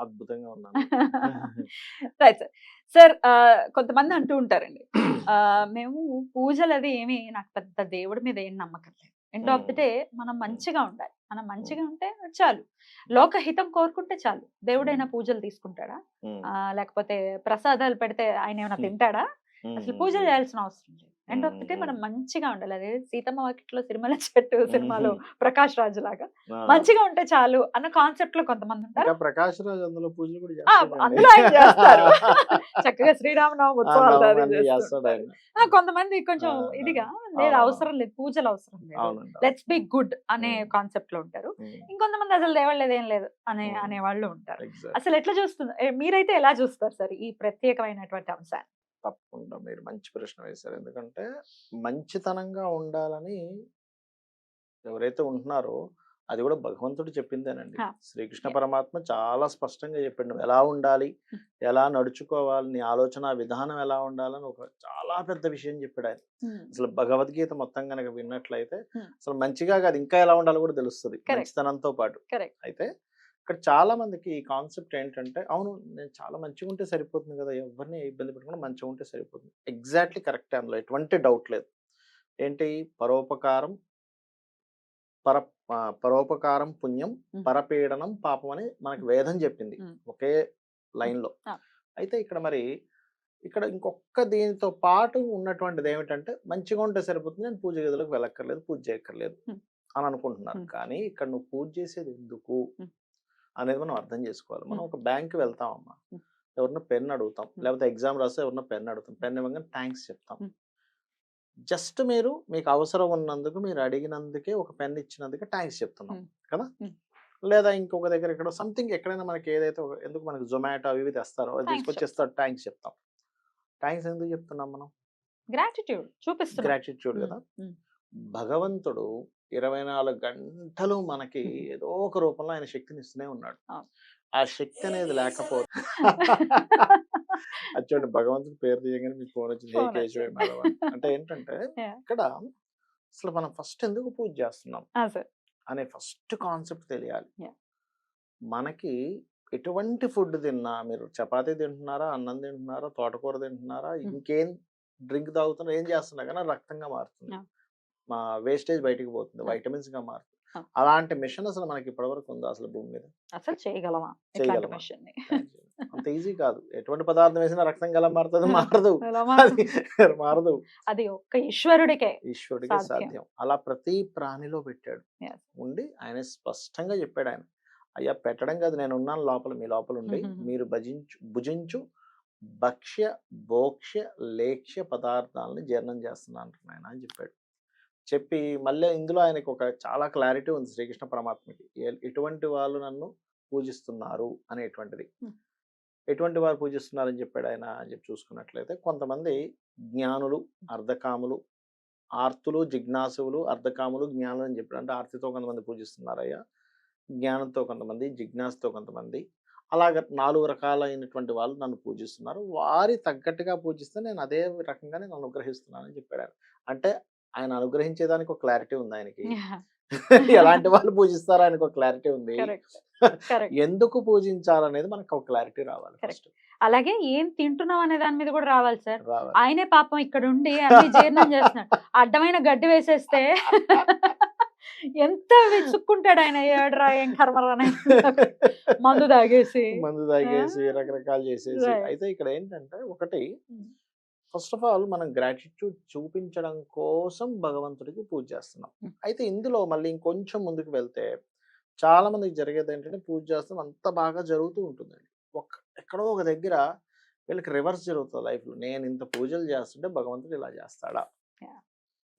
అద్భుతంగా ఉన్నాను. Right sir sir కొంతమంది అంటూ ఉంటారండి. ఆ, మేము పూజలు అది ఏమి నాకు పెద్ద దేవుడి మీద ఏం నమ్మకం లేదు. End of the. డే మనం మంచిగా ఉండాలి. మనం మంచిగా ఉంటే చాలు. లోకహితం కోరుకుంటే చాలు. దేవుడైనా పూజలు తీసుకుంటాడా? లేకపోతే ప్రసాదాలు పెడితే ఆయన ఏమైనా. తింటాడా? అసలు పూజలు. చేయాల్సిన అవసరం లేదు. ఎండ్ ఆఫ్ ది డే మనం. మంచిగా ఉండాలి అదే సీతమ్మ వాకిట్లో సిరిమల చెట్టు సినిమాలో. ప్రకాష్ రాజు లాగా మంచిగా ఉంటే చాలు అన్న కాన్సెప్ట్లో కొంతమంది ఉంటారు ప్రకాష్ రాజ్ అందులో పూజలు కూడా. అందులో ఆయన చేస్తారు చక్కగా శ్రీరామనవమి ఉత్సవాలు కొంతమంది కొంచెం ఇదిగా లేదు. అవసరం లేదు పూజలు అవసరం లేదు లెట్స్ బి గుడ్ అనే. కాన్సెప్ట్లో ఉంటారు ఇంకొంతమంది అసలు దేవలేదు ఏం లేదు అనే. అనే వాళ్ళు ఉంటారు. అసలు ఎట్లా చూస్తుంది ఏ, మీరైతే ఎలా చూస్తారు సార్ ఈ ప్రత్యేకమైనటువంటి అంశాన్ని తప్పకుండా మీరు మంచి ప్రశ్న వేశారు. ఎందుకంటే మంచితనంగా ఉండాలని ఎవరైతే ఉంటున్నారో అది కూడా భగవంతుడు చెప్పిందేనండి. శ్రీకృష్ణ పరమాత్మ చాలా స్పష్టంగా చెప్పిండు. ఎలా ఉండాలి. ఎలా నడుచుకోవాలి? నీ ఆలోచన విధానం ఎలా ఉండాలని ఒక చాలా పెద్ద విషయం చెప్పాడు ఆయన. అసలు భగవద్గీత మొత్తం కనుక విన్నట్లయితే. అసలు మంచిగా కాదు ఇంకా ఎలా ఉండాలో కూడా తెలుస్తుంది. మంచితనంతో పాటు. అయితే ఇక్కడ చాలా మందికి ఈ కాన్సెప్ట్ ఏంటంటే అవును నేను చాలా మంచిగా ఉంటే సరిపోతుంది కదా ఎవరిని ఇబ్బంది పెట్టకుండా మంచిగా ఉంటే సరిపోతుంది ఎగ్జాక్ట్లీ కరెక్ట్ అందులో ఎటువంటి డౌట్ లేదు ఏంటి పరోపకారం పర పరోపకారం పుణ్యం. పరపీడనం పాపం అని మనకి వేదం చెప్పింది. ఒకే లైన్లో Ah. అయితే ఇక్కడ మరి ఇక్కడ ఇంకొక దీనితో పాటు ఉన్నటువంటిది ఏమిటంటే మంచిగా ఉంటే సరిపోతుంది నేను పూజ గదిలోకి వెళ్ళక్కర్లేదు పూజ చేయక్కర్లేదు. అని అనుకుంటున్నారు. కానీ ఇక్కడ నువ్వు పూజ చేసేది ఎందుకు. అనేది మనం అర్థం చేసుకోవాలి. మనం. ఒక బ్యాంక్ వెళ్తామమ్మా. Hmm. ఎవరినో పెన్ అడుగుతాం. లేకపోతే ఎగ్జామ్ రాస్తే ఎవరినో పెన్ అడుగుతాం. పెన్ ఇవ్వగానే థ్యాంక్స్ చెప్తాం. జస్ట్ మీరు మీకు అవసరం ఉన్నందుకు మీరు అడిగినందుకే ఒక పెన్ ఇచ్చినందుకే థ్యాంక్స్ చెప్తున్నాం. కదా. లేదా ఇంకొక దగ్గర ఇక్కడ సంథింగ్ ఎక్కడైనా మనకి ఏదైతే ఎందుకు మనకి జొమాటో అవి ఇవి తెస్తారో అది Thanks తీసుకొచ్చి ఇస్తారు థ్యాంక్స్ చెప్తాం. థ్యాంక్స్ ఎందుకు చెప్తున్నాం మనం? గ్రాటిట్యూడ్ చూపిస్తున్నారు గ్రాటిట్యూడ్ కదా? భగవంతుడు ఇరవై నాలుగు గంటలు మనకి ఏదో ఒక రూపంలో ఆయన శక్తిని ఇస్తూనే ఉన్నాడు. ఆ శక్తి అనేది లేకపోతే అది చూడండి భగవంతుడి పేరు తీయగానే మీకు ఫోన్ వచ్చింది. అంటే ఏంటంటే. ఇక్కడ అసలు మనం ఫస్ట్ ఎందుకు పూజ చేస్తున్నాం అనే ఫస్ట్ కాన్సెప్ట్ తెలియాలి. మనకి ఎటువంటి ఫుడ్ తిన్నా మీరు చపాతీ తింటున్నారా అన్నం తింటున్నారా తోటకూర తింటున్నారా. ఇంకేం డ్రింక్ తాగుతున్నా ఏం చేస్తున్నా కానీ రక్తంగా మారుతుంది. మా వేస్టేజ్ బయటికి పోతుంది. వైటమిన్స్గా మారుతుంది. అలాంటి మిషన్ అసలు మనకి ఇప్పటివరకు ఉందా అసలు భూమి మీద? అసలు చేయగలమా? మిషన్ అంత ఈజీ కాదు. ఎటువంటి పదార్థం వేసినా రక్తం గల మారుతుంది. మారదు. మారదు. అది ఒక్క ఈశ్వరుడికే ఈశ్వరుడికి సాధ్యం. అలా ప్రతి ప్రాణిలో పెట్టాడు. ఉండి ఆయన స్పష్టంగా చెప్పాడు ఆయన. అయ్యా పెట్టడం కాదు. నేను ఉన్నాను లోపల మీ లోపల ఉండి. మీరు భజించు భుజించు భక్ష్య భోక్ష్య లేక్ష్య పదార్థాలని జీర్ణం చేస్తున్నాను ఆయన అని చెప్పాడు. చెప్పి మళ్ళీ ఇందులో ఆయనకు ఒక చాలా క్లారిటీ ఉంది శ్రీకృష్ణ పరమాత్మకి. ఎటువంటి వాళ్ళు నన్ను పూజిస్తున్నారు అనేటువంటిది. ఎటువంటి వారు పూజిస్తున్నారని చెప్పాడు ఆయన అని చెప్పి చూసుకున్నట్లయితే కొంతమంది జ్ఞానులు అర్ధకాములు ఆర్తులు జిజ్ఞాసులు అర్ధకాములు జ్ఞానులు అని చెప్పాడు. అంటే ఆర్తితో కొంతమంది పూజిస్తున్నారయ్యా జ్ఞానంతో కొంతమంది జిజ్ఞాసతో కొంతమంది. అలాగ నాలుగు రకాలైనటువంటి వాళ్ళు నన్ను పూజిస్తున్నారు. వారి తగ్గట్టుగా పూజిస్తే నేను అదే రకంగా నేను అనుగ్రహిస్తున్నానని చెప్పాడు. అంటే ఆయన అనుగ్రహించేదానికి ఒక క్లారిటీ ఉంది ఆయనకి. ఎలాంటి వాళ్ళు పూజిస్తారో ఆయనకు ఒక క్లారిటీ ఉంది. ఎందుకు పూజించాలనేది మనకు ఒక క్లారిటీ రావాలి ఫస్ట్. అలాగే ఏం తింటున్నాం అనే దాని మీద కూడా రావాలి సార్. ఆయనే పాపం ఇక్కడ ఉండి అన్ని జీర్ణం చేస్తున్నాడు. అడ్డమైన గడ్డి వేసేస్తే ఎంత వెతుక్కుంటాడు ఆయన. ఏడ్రా ఏం. మందు తాగేసి. మందు తాగేసి రకరకాలు చేసేసి. అయితే ఇక్కడ ఏంటంటే ఒకటి. ఫస్ట్ ఆఫ్ ఆల్ మనం గ్రాటిట్యూడ్ చూపించడం కోసం భగవంతుడికి పూజ చేస్తున్నాం. అయితే ఇందులో మళ్ళీ ఇంకొంచెం ముందుకు వెళ్తే చాలా మందికి జరిగేది ఏంటంటే పూజ చేస్తాం అంత బాగా జరుగుతూ ఉంటుందండి ఒక ఎక్కడో ఒక దగ్గర వీళ్ళకి రివర్స్ జరుగుతుంది లైఫ్లో. నేను ఇంత పూజలు చేస్తుంటే భగవంతుడు ఇలా చేస్తాడా.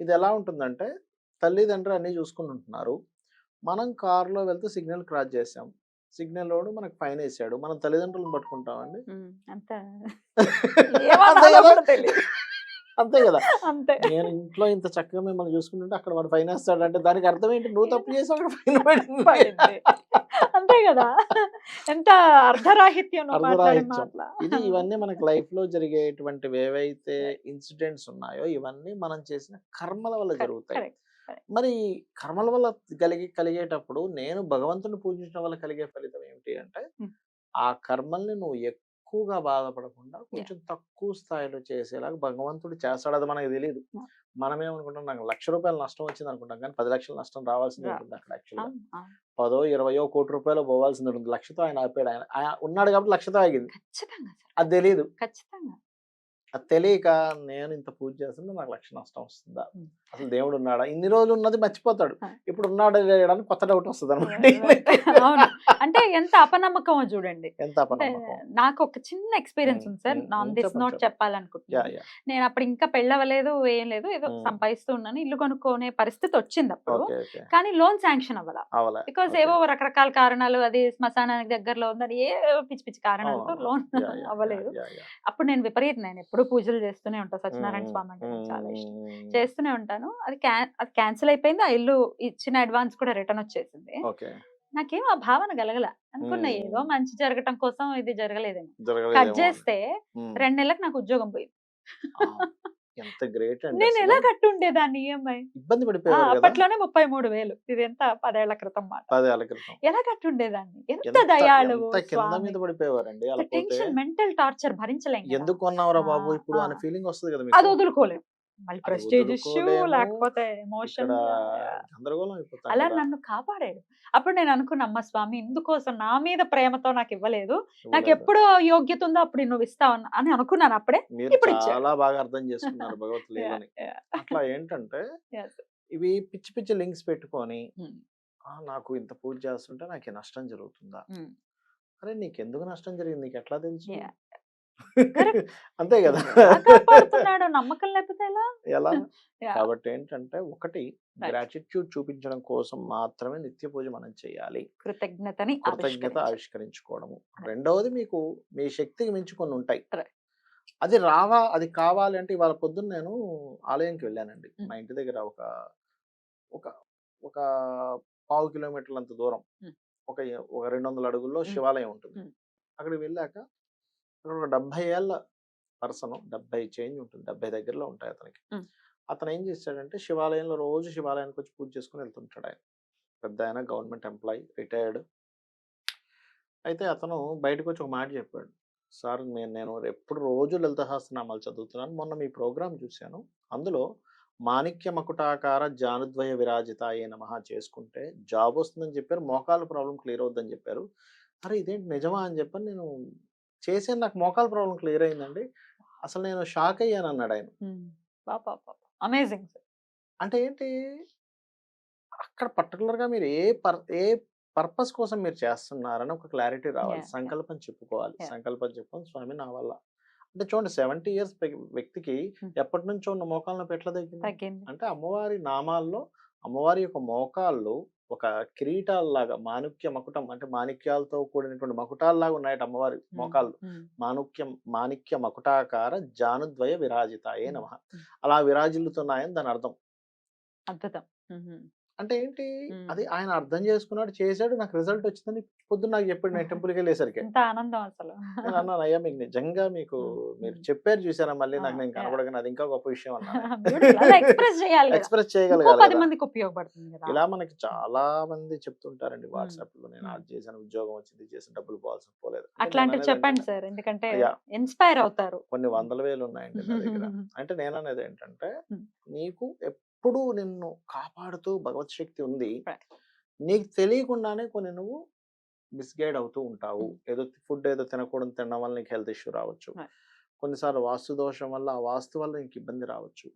ఇది ఎలా ఉంటుందంటే తల్లిదండ్రులు అన్నీ చూసుకుంటుంటున్నారు. మనం కారులో వెళ్తే సిగ్నల్ క్రాస్ చేసాం. సిగ్నల్ రోడ్ మనకు ఫైన్ వేసాడు మనం తల్లిదండ్రులను పట్టుకుంటామండి. అంత. కదా? నేను ఇంట్లో ఇంత చక్కగా మిమ్మల్ని చూసుకుంటుంటే అక్కడ వాడు ఫైన్ వేస్తాడు అంటే దానికి అర్థం ఏంటి నువ్వు తప్పు చేసి అక్కడ ఫైన్ పడింది. అంతే కదా ఎంత అర్ధరాహిత్యం. ఇది ఇవన్నీ మనకి లైఫ్లో జరిగేటువంటివి ఏవైతే ఇన్సిడెంట్స్ ఉన్నాయో ఇవన్నీ మనం చేసిన కర్మల వల్ల జరుగుతాయి. మరి కర్మల వల్ల కలిగి కలిగేటప్పుడు నేను భగవంతుని పూజించడం వల్ల కలిగే ఫలితం ఏమిటి అంటే. ఆ కర్మల్ని నువ్వు ఎక్కువగా బాధపడకుండా కొంచెం తక్కువ స్థాయిలో చేసేలాగా భగవంతుడు చేస్తాడు అది మనకి తెలియదు. మనమేమనుకుంటాం నాకు లక్ష రూపాయలు నష్టం వచ్చింది అనుకుంటాం కానీ పది లక్షల నష్టం రావాల్సింది ఉంటుంది అక్కడ యాక్చువల్గా. పదో ఇరవయో కోటి రూపాయలు పోవాల్సింది ఉంటుంది. లక్షతో ఆయన ఆపాడు ఆయన ఆయన ఉన్నాడు కాబట్టి లక్షతో ఆగింది. అది తెలియదు ఖచ్చితంగా. అది తెలియక నేను ఇంత పూజ చేస్తుంటే నాకు లక్ష నష్టం వస్తుందా. అసలు దేవుడు ఉన్నాడా? ఇన్ని రోజులు ఉన్నది మర్చిపోతాడు. ఇప్పుడు ఉన్నాడు లేడని కొత్త డౌట్ వస్తుంది అవును అంటే ఎంత అపనమ్మకమో చూడండి. ఎంత నాకు ఒక చిన్న ఎక్స్పీరియన్స్ ఉంది సార్. ఉమ్, దిస్ నోట్ చెప్పాలనుకుంటున్నాను యా నేను అప్పుడు ఇంకా పెళ్ళవలేదు ఏం లేదు ఏదో. సంపాదిస్తూ ఉన్నాను. ఇల్లు కొనుక్కునే పరిస్థితి వచ్చింది అప్పుడు. కానీ లోన్ శాంక్షన్ అవ్వాల. బికాస్. ఏవో రకరకాల కారణాలు అది శ్మశానానికి దగ్గరలో ఉందని ఏ పిచ్చి పిచ్చి కారణాలతో లోన్ అవ్వలేదు. అప్పుడు నేను విపరీత నేను ఎప్పుడు పూజలు చేస్తూనే ఉంటాను సత్యనారాయణ స్వామి అంటే నాకు చాలా ఇష్టం. చేస్తూనే ఉంటాను. అది అది క్యాన్సిల్ అయిపోయింది. ఆ ఇల్లు ఇచ్చిన అడ్వాన్స్ కూడా రిటర్న్ వచ్చేసింది. నాకేం ఆ భావన కలగల. అనుకున్నా. ఏదో మంచి జరగటం కోసం ఇది జరగలేదేమో. కట్. చేస్తే రెండు నెలలకు నాకు ఉద్యోగం పోయింది. ఎంత గ్రేట్ అండి నేను. ఎలా కట్టుండేదాన్ని ఈఎంఐ ఇబ్బంది పడిపోయారు కదా? అప్పట్లోనే ముప్పై మూడు వేలు. ఇది ఎంత పదేళ్ళ క్రితం మాట. పదేళ్ళ క్రితం. ఎలా కట్టుండేదాన్ని? ఎంత ఎంత? కింద మీద పడిపోయేవారండి టెన్షన్ మెంటల్ టార్చర్ భరించలేం కదా. ఎందుకు కొన్నావురా బాబు? ఇప్పుడు. అనే ఫీలింగ్ వస్తుంది కదా అది మీకు. వదులుకోలేం. మళ్ళీ ప్రెస్టేజ్ ఇష్యూ. లేకపోతే ఎమోషన్ అలా. నన్ను కాపాడాడు అప్పుడు నేను అనుకున్నా అమ్మ స్వామి ఇందుకోసం నా మీద ప్రేమతో నాకు ఇవ్వలేదు నాకు. ఎప్పుడు యోగ్యత ఉందో అప్పుడు నువ్వు ఇస్తావు అని అనుకున్నాను అప్పుడే ఇప్పుడు. చాలా బాగా అర్థం చేసుకున్నారు భగవత్ అట్లా ఏంటంటే. ఇవి పిచ్చి పిచ్చి లింక్స్ పెట్టుకొని Hmm. "ఆ, నాకు ఇంత పూజ చేస్తుంటే నాకు నష్టం జరుగుతుందా. అరే నీకు ఎందుకు నష్టం జరిగింది నీకు ఎట్లా తెలుసు. అంతే కదా కాపాడుతున్నాడు నమ్మకం లేకపోతే ఎలా ఎలా. కాబట్టి ఏంటంటే ఒకటి. గ్రాటిట్యూడ్ చూపించడం కోసం మాత్రమే నిత్య పూజ మనం చేయాలి కృతజ్ఞతని కృతజ్ఞత. ఆవిష్కరించుకోవడము రెండవది మీకు మీ శక్తికి మించి కొన్ని ఉంటాయి. అది రావా అది కావాలి అంటే ఇవాళ పొద్దున్న నేను ఆలయంకి వెళ్ళానండి. మా ఇంటి దగ్గర ఒక ఒక ఒక పావు కిలోమీటర్ల అంత దూరం. ఒక ఒక రెండు వందల అడుగుల్లో. శివాలయం ఉంటుంది. అక్కడికి వెళ్ళాక డెబ్బై ఏళ్ళ పర్సన్ డెబ్బై చేంజ్ ఉంటుంది. డెబ్బై దగ్గరలో ఉంటాయి అతనికి. అతను ఏం చేశాడంటే శివాలయంలో రోజు శివాలయానికి వచ్చి పూజ చేసుకుని వెళ్తుంటాడు ఆయన. పెద్ద ఆయన గవర్నమెంట్ ఎంప్లాయీ రిటైర్డ్. అయితే అతను బయటకు వచ్చి ఒక మాట చెప్పాడు. సార్ నేను నేను ఎప్పుడు రోజు లలిత సహస్రనామాలు చదువుతున్నాను. మొన్న మీ ప్రోగ్రామ్ చూశాను. అందులో మాణిక్య మకుటాకార జానుద్వయ విరాజితాయే నమః చేసుకుంటే జాబ్ వస్తుందని చెప్పారు. మోకాల ప్రాబ్లం క్లియర్ అవుద్దని చెప్పారు. అరే ఇదేంటి నిజమా అని చెప్పని నేను చేసాను నాకు మోకాల ప్రాబ్లం క్లియర్ అయిందండి. అసలు నేను షాక్ అయ్యాను అన్నాడు ఆయన అమేజింగ్ అంటే ఏంటి? అక్కడ పర్టికులర్గా మీరు ఏ పర్ ఏ పర్పస్ కోసం మీరు చేస్తున్నారని ఒక క్లారిటీ రావాలి. సంకల్పం చెప్పుకోవాలి. సంకల్పం చెప్పుకొని స్వామి నా వల్ల. అంటే చూడండి సెవెంటీ ఇయర్స్ వ్యక్తికి. ఎప్పటి నుంచో ఉన్న మోకాళ్ళ తగ్గింది? తగ్గింది. అంటే అమ్మవారి నామాల్లో అమ్మవారి యొక్క మోకాళ్ళు ఒక కిరీటాల్లాగా మాణిక్య మకుటం అంటే మాణిక్యాలతో కూడినటువంటి మకుటాల్లాగా ఉన్నాయట అమ్మవారి మోకాళ్ళు. మాణిక్యం మాణిక్య మకుటాకార జానుద్వయ విరాజితాయే నమ. అలా విరాజిల్లుతున్నాయని దాని అర్థం. అద్భుతం. అంటే ఏంటి. అది ఆయన అర్థం చేసుకున్నాడు చేశాడు నాకు రిజల్ట్ వచ్చిందని పొద్దున్న నాకు చెప్పాడు నేను టెంపుల్కి వెళ్ళేసరికి. ఆనందం అసలు. నేను అన్నాను అయ్యా మీకు నిజంగా మీకు మీరు. చెప్పారు చూసారా మళ్ళీ? నాకు నేను yeah. కనపడగానే అది ఇంకా గొప్ప విషయం అన్నాను ఎక్స్ప్రెస్ చేయగలగాలి ఉపయోగపడుతుంది ఇలా మనకి చాలా మంది చెప్తుంటారండి వాట్సాప్లో నేను. అది చేశాను ఉద్యోగం వచ్చింది చేసిన డబ్బులు పోవాల్సిన పోలేదు అట్లాంటివి చెప్పండి సార్. ఎందుకంటే. ఇన్స్పైర్ అవుతారు. కొన్ని వందల వేలు ఉన్నాయండి అంటే నేను అనేది ఏంటంటే. నీకు ఎప్పుడు నిన్ను కాపాడుతూ భగవత్ శక్తి ఉంది. నీకు తెలియకుండానే కొన్ని నువ్వు మిస్గైడ్ అవుతూ ఉంటావు. ఏదో ఫుడ్ ఏదో తినకూడదు తినడం వల్ల నీకు హెల్త్ ఇష్యూ రావచ్చు. కొన్నిసార్లు వాస్తు దోషం వల్ల ఆ వాస్తు వల్ల నీకు ఇబ్బంది రావచ్చు.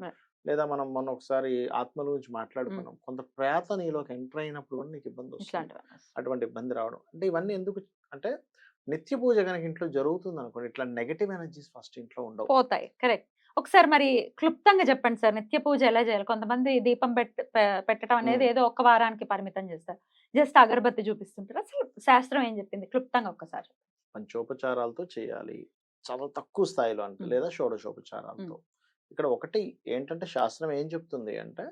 లేదా మనం మొన్న ఒకసారి ఆత్మల గురించి మాట్లాడుకున్నాం. కొంత ప్రేత నీలోకి ఎంటర్ అయినప్పుడు కూడా నీకు ఇబ్బంది వస్తుంది. అటువంటి ఇబ్బంది రావడం. అంటే ఇవన్నీ ఎందుకు అంటే నిత్య పూజ కనుక ఇంట్లో జరుగుతుంది అనుకోండి ఇట్లా నెగటివ్ ఎనర్జీస్ ఫస్ట్ ఇంట్లో ఉండవు. పోతాయి. కరెక్ట్ ఒకసారి మరి క్లుప్తంగా చెప్పండి సార్. నిత్య పూజ ఎలా చేయాలి? కొంతమంది దీపం పెట్టడం అనేది. ఏదో ఒక్క వారానికి పరిమితం చేస్తారు. జస్ట్ అగరబత్తి చూపిస్తుంటారు. అసలు శాస్త్రం ఏం చెప్పింది? క్లుప్తంగా ఒక్కసారి పంచోపచారాలతో చేయాలి. చాలా తక్కువ స్థాయిలో అంటే. లేదా షోడశోపచారాలతో. ఇక్కడ ఒకటి ఏంటంటే శాస్త్రం ఏం చెప్తుంది అంటే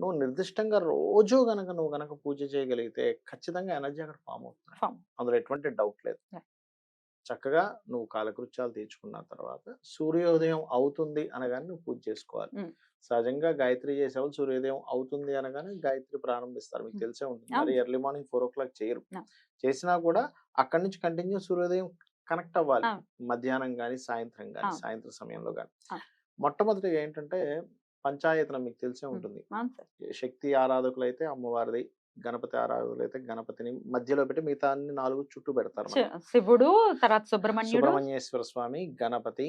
నువ్వు నిర్దిష్టంగా రోజు గనక నువ్వు గనక పూజ చేయగలిగితే ఖచ్చితంగా ఎనర్జీ అక్కడ ఫామ్ అవుతుంది. అందులో ఎటువంటి డౌట్ లేదు. చక్కగా నువ్వు కాలకృత్యాలు తీర్చుకున్న తర్వాత సూర్యోదయం అవుతుంది అనగానే నువ్వు పూజ చేసుకోవాలి. సహజంగా గాయత్రి చేసేవాళ్ళు సూర్యోదయం అవుతుంది అనగానే గాయత్రి ప్రారంభిస్తారు మీకు. తెలిసే ఉంటుంది. మరి early morning four o'clock చేయరు. చేసినా కూడా అక్కడి నుంచి కంటిన్యూ సూర్యోదయం కనెక్ట్ అవ్వాలి. మధ్యాహ్నం కానీ సాయంత్రం కానీ. సాయంత్రం సమయంలో కానీ. మొట్టమొదటిగా ఏంటంటే పంచాయతనం మీకు తెలిసే. ఉంటుంది శక్తి ఆరాధకులు అయితే అమ్మవారిది గణపతి ఆరాధకులు అయితే గణపతిని మధ్యలో పెట్టి మిగతా అన్ని నాలుగు చుట్టూ పెడతారు శివుడు తర్వాత సుబ్రహ్మణ్యుడు సుబ్రహ్మణ్యేశ్వర స్వామి గణపతి.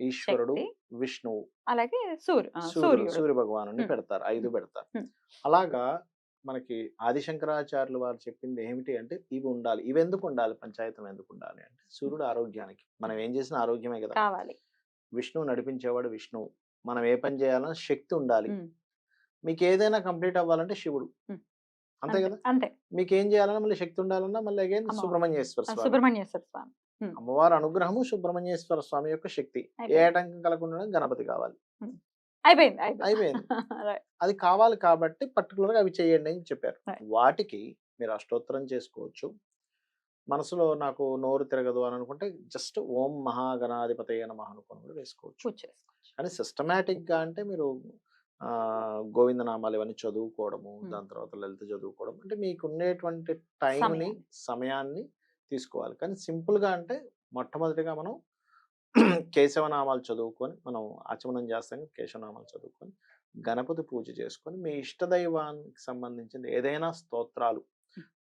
ఈశ్వరుడు. విష్ణువు అలాగే సూర్యుడు సూర్య భగవాను. పెడతారు ఐదు. పెడతారు. అలాగా మనకి ఆదిశంకరాచార్యులు వారు చెప్పింది ఏమిటి అంటే ఇవి ఉండాలి ఇవి ఎందుకు ఉండాలి పంచాయతం ఎందుకు ఉండాలి అంటే సూర్యుడు ఆరోగ్యానికి మనం ఏం చేసిన ఆరోగ్యమే కదా కావాలి విష్ణువు నడిపించేవాడు విష్ణువు మనం ఏ పని చేయాలన్నా శక్తి ఉండాలి మీకు ఏదైనా కంప్లీట్ అవ్వాలంటే శివుడు. అంతే కదా? అంతే. మీకు ఏం చేయాలన్నా మళ్ళీ శక్తి ఉండాలన్నా మళ్ళీ అగైన్. సుబ్రహ్మణ్యేశ్వర స్వామి. సుబ్రహ్మణ్యేశ్వర స్వామి. అమ్మవారి అనుగ్రహము సుబ్రహ్మణ్యేశ్వర స్వామి యొక్క శక్తి. ఏ. ఆటంకం కలగకుండా గణపతి కావాలి. అయిపోయింది అయిపోయింది. అది కావాలి కాబట్టి particular గా అవి చేయండి అని చెప్పారు. వాటికి మీరు అష్టోత్తరం చేసుకోవచ్చు. మనసులో నాకు నోరు తిరగదు అని అనుకుంటే జస్ట్ ఓం మహాగణాధిపతయ నమః అనుకుని కూడా వేసుకోవచ్చు. కానీ systematic గా అంటే మీరు గోవిందనామాలు ఇవన్నీ చదువుకోవడము. దాని తర్వాత లలిత చదువుకోవడం అంటే మీకు ఉండేటువంటి టైంని సమయాన్ని. తీసుకోవాలి కానీ simple గా అంటే మొట్టమొదటిగా మనం కేశవనామాలు చదువుకొని మనం ఆచమనం చేస్తాం కేశవనామాలు చదువుకొని గణపతి పూజ చేసుకొని మీ ఇష్టదైవానికి సంబంధించిన ఏదైనా స్తోత్రాలు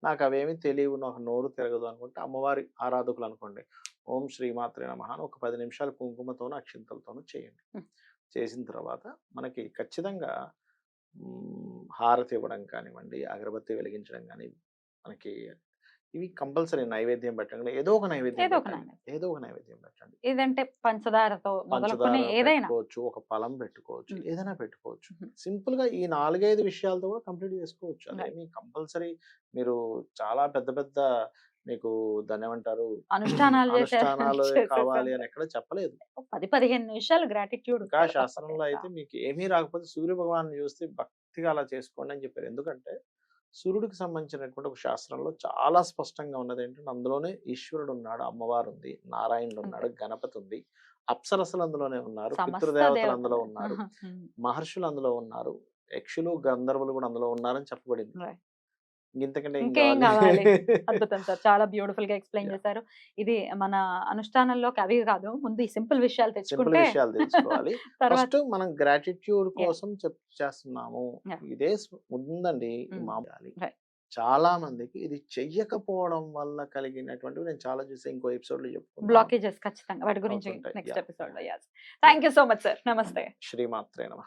నాకు అవేమి తెలియవు నాకు నోరు తిరగదు అనుకుంటే అమ్మవారి ఆరాధకులు అనుకోండి ఓం శ్రీమాత్రే నమః ఒక పది నిమిషాలు కుంకుమతోనూ అక్షింతలతోనూ చేయండి. చేసిన తర్వాత మనకి ఖచ్చితంగా మ్, హారతి ఇవ్వడం కానివ్వండి అగరబత్తి వెలిగించడం కానీ మనకి ఇవి కంపల్సరీ నైవేద్యం పెట్టండి ఏదో ఒక నైవేద్యం ఏదో ఒక. నైవేద్యం. పెట్టండి ఏదంటే పంచదారతో పెట్టుకోవచ్చు ఒక ఫలం పెట్టుకోవచ్చు. ఏదైనా పెట్టుకోవచ్చు. సింపుల్గా ఈ నాలుగైదు విషయాలతో కూడా కంప్లీట్ చేసుకోవచ్చు Right. అదేమి కంపల్సరీ మీరు చాలా పెద్ద పెద్ద మీకు దాన్ని ఏమంటారు? అనుష్ఠానాలు అనుష్ఠానాలు. కావాలి అని ఎక్కడ చెప్పలేదు. పది పదిహేను నిమిషాలు గ్రాటిట్యూడ్ ఇంకా శాస్త్రంలో అయితే మీకు ఏమీ రాకపోతే సూర్య భగవాన్ చూస్తే భక్తిగా అలా చేసుకోండి అని చెప్పారు. ఎందుకంటే సూర్యుడికి సంబంధించినటువంటి ఒక శాస్త్రంలో చాలా స్పష్టంగా ఉన్నది ఏంటంటే అందులోనే ఈశ్వరుడు ఉన్నాడు అమ్మవారు ఉంది నారాయణుడు ఉన్నాడు గణపతి ఉంది అప్సరసలు అందులోనే ఉన్నారు పితృదేవతలు అందులో ఉన్నారు మహర్షులు అందులో ఉన్నారు యక్షులు గంధర్వులు కూడా అందులో ఉన్నారని చెప్పబడింది. ఇంతకంటే ఇంకేం కావాలి? అద్భుతం సార్. చాలా బ్యూటిఫుల్గా ఎక్స్ప్లెయిన్. చేశారు. ఇది మన అనుష్ఠానంలోకి అవి కాదు. ముందు ఈ సింపుల్ విషయాలు తెచ్చుకుంటే విషయాలు ఫస్ట్ మనం గ్రాటిట్యూడ్. కోసం చెప్ చేస్తున్నాము. ఇదే ఉందండి. చాలా మందికి ఇది చెయ్యకపోవడం వల్ల కలిగినటువంటివి నేను చాలా చూసే ఇంకో ఎపిసోడ్లో చెప్పుకున్నాను బ్లాకేజెస్ ఖచ్చితంగా. వాటి గురించి. నెక్స్ట్. ఎపిసోడ్లో thank you. So much sir. నమస్తే. శ్రీమాత్రే నమ.